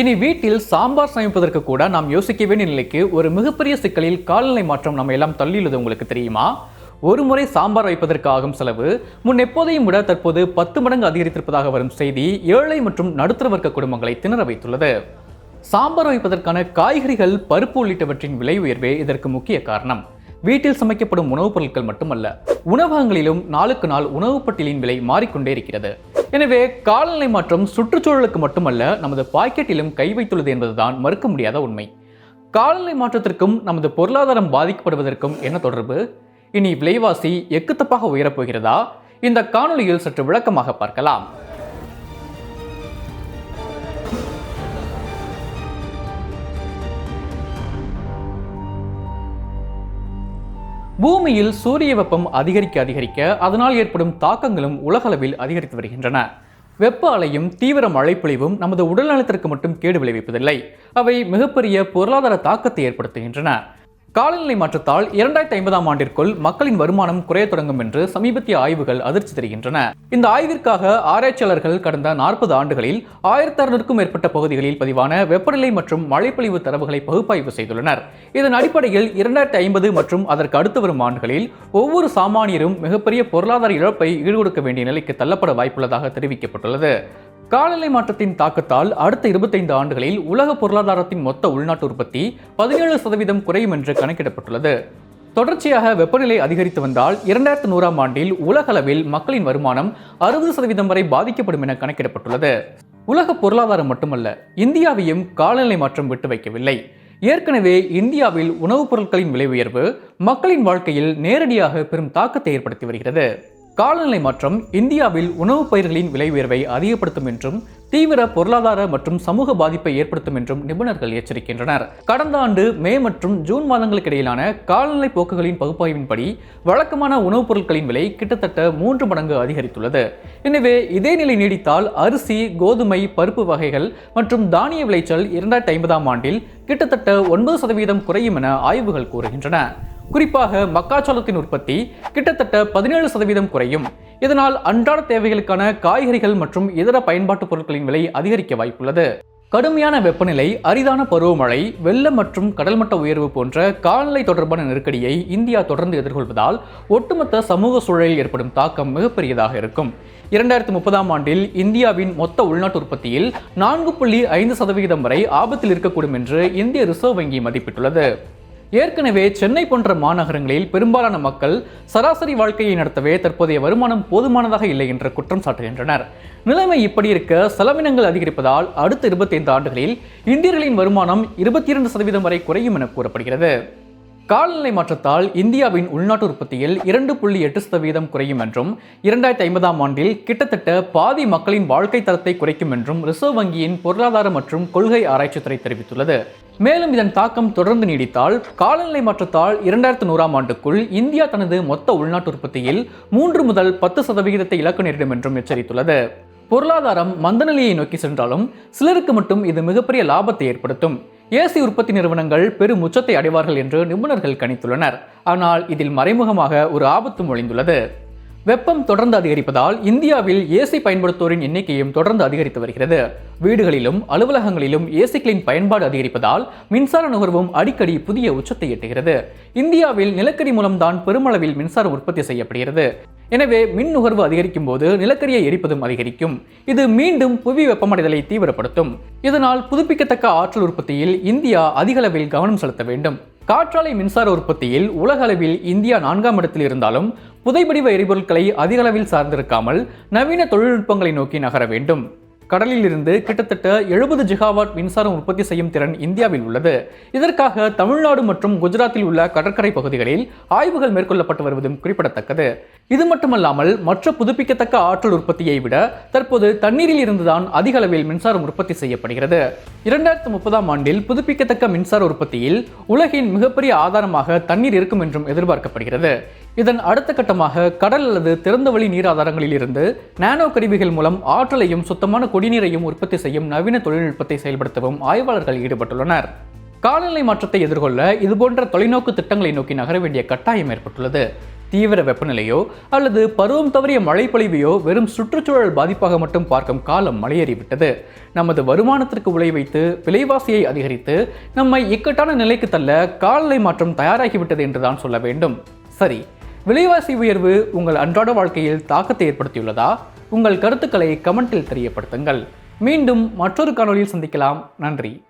இனி வீட்டில் சாம்பார் சமைப்பதற்கு கூட நாம் யோசிக்க வேண்டிய நிலைக்கு ஒரு மிகப்பெரிய சிக்கலில் காலநிலை மாற்றம் நம்ம எல்லாம் தள்ளியுள்ளது உங்களுக்கு தெரியுமா? ஒரு முறை சாம்பார் வைப்பதற்கு ஆகும் செலவு முன் எப்போதையும் விட தற்போது பத்து மடங்கு அதிகரித்திருப்பதாக வரும் செய்தி ஏழை மற்றும் நடுத்தர வர்க்க குடும்பங்களை திணற வைத்துள்ளது. சாம்பார் வைப்பதற்கான காய்கறிகள் பருப்பு உள்ளிட்டவற்றின் விலை உயர்வே இதற்கு முக்கிய காரணம். வீட்டில் சமைக்கப்படும் உணவுப் பொருட்கள் மட்டுமல்ல உணவகங்களிலும் நாளுக்கு நாள் உணவுப் பட்டியலின் விலை மாறிக்கொண்டே இருக்கிறது. எனவே காலநிலை மாற்றம் சுற்றுச்சூழலுக்கு மட்டுமல்ல நமது பாக்கெட்டிலும் கை வைத்துள்ளது என்பதுதான் மறுக்க முடியாத உண்மை. காலநிலை மாற்றத்திற்கும் நமது பொருளாதாரம் பாதிக்கப்படுவதற்கும் என்ன தொடர்பு? இனி விலைவாசி எக்குத்தப்பாக உயரப் போகிறதா? இந்த காணொலியில் சற்று விளக்கமாக பார்க்கலாம். பூமியில் சூரிய வெப்பம் அதிகரிக்க அதிகரிக்க அதனால் ஏற்படும் தாக்கங்களும் உலகளவில் அதிகரித்து வருகின்றன. வெப்ப அலையும் தீவிர மழைப்பொழிவும் நமது உடல்நலத்திற்கு மட்டும் கேடு விளைவிப்பதில்லை. அவை மிகப்பெரிய பொருளாதார தாக்கத்தை ஏற்படுத்துகின்றன. காலநிலை மாற்றத்தால் இரண்டாயிரத்தி ஐம்பதாம் ஆண்டிற்குள் மக்களின் வருமானம் குறையத் தொடங்கும் என்று சமீபத்திய ஆய்வுகள் அதிர்ச்சி தருகின்றன. இந்த ஆய்விற்காக ஆராய்ச்சியாளர்கள் கடந்த நாற்பது ஆண்டுகளில் ஆயிரத்தி அறுநூறுக்கும் மேற்பட்ட பகுதிகளில் பதிவான வெப்பநிலை மற்றும் மழைப்பொழிவு தரவுகளை பகுப்பாய்வு செய்துள்ளனர். இதன் அடிப்படையில் இரண்டாயிரத்தி ஐம்பது மற்றும் அதற்கு அடுத்து வரும் ஆண்டுகளில் ஒவ்வொரு சாமானியரும் மிகப்பெரிய பொருளாதார இழப்பை ஈடுகொடுக்க வேண்டிய நிலைக்கு தள்ளப்பட வாய்ப்புள்ளதாக தெரிவிக்கப்பட்டுள்ளது. காலநிலை மாற்றத்தின் தாக்கத்தால் அடுத்த இருபத்தைந்து ஆண்டுகளில் உலக பொருளாதாரத்தின் மொத்த உள்நாட்டு உற்பத்தி பதினேழு சதவீதம் குறையும் என்று கணக்கிடப்பட்டுள்ளது. தொடர்ச்சியாக வெப்பநிலை அதிகரித்து வந்தால் இரண்டாயிரத்து நூறாம் ஆண்டில் உலகளவில் மக்களின் வருமானம் அறுபது சதவீதம் வரை பாதிக்கப்படும் என கணக்கிடப்பட்டுள்ளது. உலக பொருளாதாரம் மட்டுமல்ல இந்தியாவையும் காலநிலை மாற்றம் விட்டு வைக்கவில்லை. ஏற்கனவே இந்தியாவில் உணவுப் பொருட்களின் விலை உயர்வு மக்களின் வாழ்க்கையில் நேரடியாக பெரும் தாக்கத்தை ஏற்படுத்தி வருகிறது. காலநிலை மாற்றம் இந்தியாவில் உணவுப் பயிர்களின் விலை உயர்வை அதிகப்படுத்தும் என்றும் தீவிர பொருளாதார மற்றும் சமூக பாதிப்பை ஏற்படுத்தும் என்றும் நிபுணர்கள் எச்சரிக்கின்றனர். கடந்த ஆண்டு மே மற்றும் ஜூன் மாதங்களுக்கு இடையிலான காலநிலை போக்குகளின் பகுப்பாய்வின்படி வழக்கமான உணவுப் பொருட்களின் விலை கிட்டத்தட்ட மூன்று மடங்கு அதிகரித்துள்ளது. எனவே இதே நிலை நீடித்தால் அரிசி கோதுமை பருப்பு வகைகள் மற்றும் தானிய விளைச்சல் இரண்டாயிரத்தி ஐம்பதாம் ஆண்டில் கிட்டத்தட்ட ஒன்பது சதவீதம் குறையும் என ஆய்வுகள் கூறுகின்றன. குறிப்பாக மக்காச்சோளத்தின் உற்பத்தி கிட்டத்தட்ட பதினேழு சதவீதம் குறையும். இதனால் அன்றாட தேவைகளுக்கான காய்கறிகள் மற்றும் இதர பயன்பாட்டு பொருட்களின் விலை அதிகரிக்க வாய்ப்புள்ளது. கடுமையான வெப்பநிலை அரிதான பருவமழை வெள்ளம் மற்றும் கடல்மட்ட உயர்வு போன்ற காலநிலை தொடர்பான நெருக்கடியை இந்தியா தொடர்ந்து எதிர்கொள்வதால் ஒட்டுமொத்த சமூக சூழலில் ஏற்படும் தாக்கம் மிகப்பெரியதாக இருக்கும். இரண்டாயிரத்தி முப்பதாம் ஆண்டில் இந்தியாவின் மொத்த உள்நாட்டு உற்பத்தியில் நான்கு புள்ளி ஐந்து சதவிகிதம் வரை ஆபத்தில் இருக்கக்கூடும் என்று இந்திய ரிசர்வ் வங்கி மதிப்பிட்டுள்ளது. ஏற்கனவே சென்னை போன்ற மாநகரங்களில் பெரும்பாலான மக்கள் சராசரி வாழ்க்கையை நடத்தவே தற்போதைய வருமானம் போதுமானதாக இல்லை என்று குற்றம் சாட்டுகின்றனர். நிலைமை இப்படி இருக்க செலவினங்கள் அதிகரிப்பதால் அடுத்த இருபத்தைந்து ஆண்டுகளில் இந்தியர்களின் வருமானம் இருபத்தி இரண்டு சதவீதம் வரை குறையும் என கூறப்படுகிறது. காலநிலை மாற்றத்தால் இந்தியாவின் உள்நாட்டு உற்பத்தியில் இரண்டு புள்ளி எட்டு சதவீதம் குறையும் என்றும் இரண்டாயிரத்தி ஐம்பதாம் ஆண்டில் கிட்டத்தட்ட பாதி மக்களின் வாழ்க்கை தரத்தை குறைக்கும் என்றும் ரிசர்வ் வங்கியின் பொருளாதார மற்றும் கொள்கை ஆராய்ச்சித்துறை தெரிவித்துள்ளது. மேலும் இதன் தாக்கம் தொடர்ந்து நீடித்தால் காலநிலை மாற்றத்தால் இரண்டாயிரத்து நூறாம் ஆண்டுக்குள் இந்தியா தனது மொத்த உள்நாட்டு உற்பத்தியில் மூன்று முதல் பத்து சதவிகிதத்தை இழக்க நேரிடும் என்றும் எச்சரித்துள்ளது. பொருளாதாரம் மந்தநிலையை நோக்கி சென்றாலும் சிலருக்கு மட்டும் இது மிகப்பெரிய லாபத்தை ஏற்படுத்தும். ஏசி உற்பத்தி நிறுவனங்கள் பெரும் உச்சத்தை அடைவார்கள் என்று நிபுணர்கள் கணித்துள்ளனர். ஆனால் இதில் மறைமுகமாக ஒரு ஆபத்தும் ஒளிந்துள்ளது வெப்பம் தொடர்ந்து அதிகரிப்பதால் இந்தியாவில் ஏசி பயன்படுத்துவோரின் எண்ணிக்கையும் தொடர்ந்து அதிகரித்து வருகிறது. வீடுகளிலும் அலுவலகங்களிலும் ஏசிகளின் பயன்பாடு அதிகரிப்பதால் மின்சார நுகர்வும் அடிக்கடி புதிய உச்சத்தை எட்டுகிறது. இந்தியாவில் நிலக்கரி மூலம்தான் பெருமளவில் மின்சாரம் உற்பத்தி செய்யப்படுகிறது. எனவே மின் நுகர்வு அதிகரிக்கும் போது நிலக்கரியை எரிப்பதும் அதிகரிக்கும். இது மீண்டும் புவி வெப்பமடைதலை தீவிரப்படுத்தும். இதனால் புதுப்பிக்கத்தக்க ஆற்றல் உற்பத்தியில் இந்தியா அதிகளவில் கவனம் செலுத்த வேண்டும். காற்றாலை மின்சார உற்பத்தியில் உலக அளவில் இந்தியா நான்காம் இடத்தில் இருந்தாலும் புதைபடிவ எரிபொருட்களை அதிக அளவில் சார்ந்திருக்காமல் நவீன தொழில்நுட்பங்களை நோக்கி நகர வேண்டும். கடலில் இருந்து கிட்டத்தட்ட எழுபது ஜிகாவாட் மின்சாரம் உற்பத்தி செய்யும் திறன் இந்தியாவில் உள்ளது. இதற்காக தமிழ்நாடு மற்றும் குஜராத்தில் உள்ள கடற்கரை பகுதிகளில் ஆய்வுகள் மேற்கொள்ளப்பட்டு வருவதும் குறிப்பிடத்தக்கது. இது மட்டுமல்லாமல் மற்ற புதுப்பிக்கத்தக்க ஆற்றல் உற்பத்தியை விட தற்போது தண்ணீரில் இருந்துதான் அதிக அளவில் மின்சாரம் உற்பத்தி செய்யப்படுகிறது. இரண்டாயிரத்து முப்பதாம் ஆண்டில் புதுப்பிக்கத்தக்க மின்சார உற்பத்தியில் உலகின் மிகப்பெரிய ஆதாரமாக தண்ணீர் இருக்கும் என்றும் எதிர்பார்க்கப்படுகிறது. இதன் அடுத்த கட்டமாக கடல் அல்லது திறந்தவெளி நீர் ஆதாரங்களில் இருந்து நானோ கருவிகள் மூலம் ஆற்றலையும் சுத்தமான குடிநீரையும் உற்பத்தி செய்யும் நவீன தொழில்நுட்பத்தை செயல்படுத்தவும் ஆய்வாளர்கள் ஈடுபட்டுள்ளனர். காலநிலை மாற்றத்தை எதிர்கொள்ள இதுபோன்ற தொலைநோக்கு திட்டங்களை நோக்கி நகர வேண்டிய கட்டாயம் ஏற்பட்டுள்ளது. தீவிர வெப்பநிலையோ அல்லது பருவம் தவறிய மழைப்பொழிவையோ வெறும் சுற்றுச்சூழல் பாதிப்பாக மட்டும் பார்க்கும் காலம் மலையேறிவிட்டது. நமது வருமானத்திற்கு உழை வைத்து விலைவாசியை அதிகரித்து நம்மை இக்கட்டான நிலைக்கு தள்ள காலநிலை மாற்றம் தயாராகிவிட்டது என்றுதான் சொல்ல வேண்டும். சரி விலைவாசி உயர்வு உங்கள் அன்றாட வாழ்க்கையில் தாக்கத்தை ஏற்படுத்தியுள்ளதா? உங்கள் கருத்துக்களை கமெண்டில் தெரியப்படுத்துங்கள். மீண்டும் மற்றொரு காணொலியில் சந்திக்கலாம். நன்றி.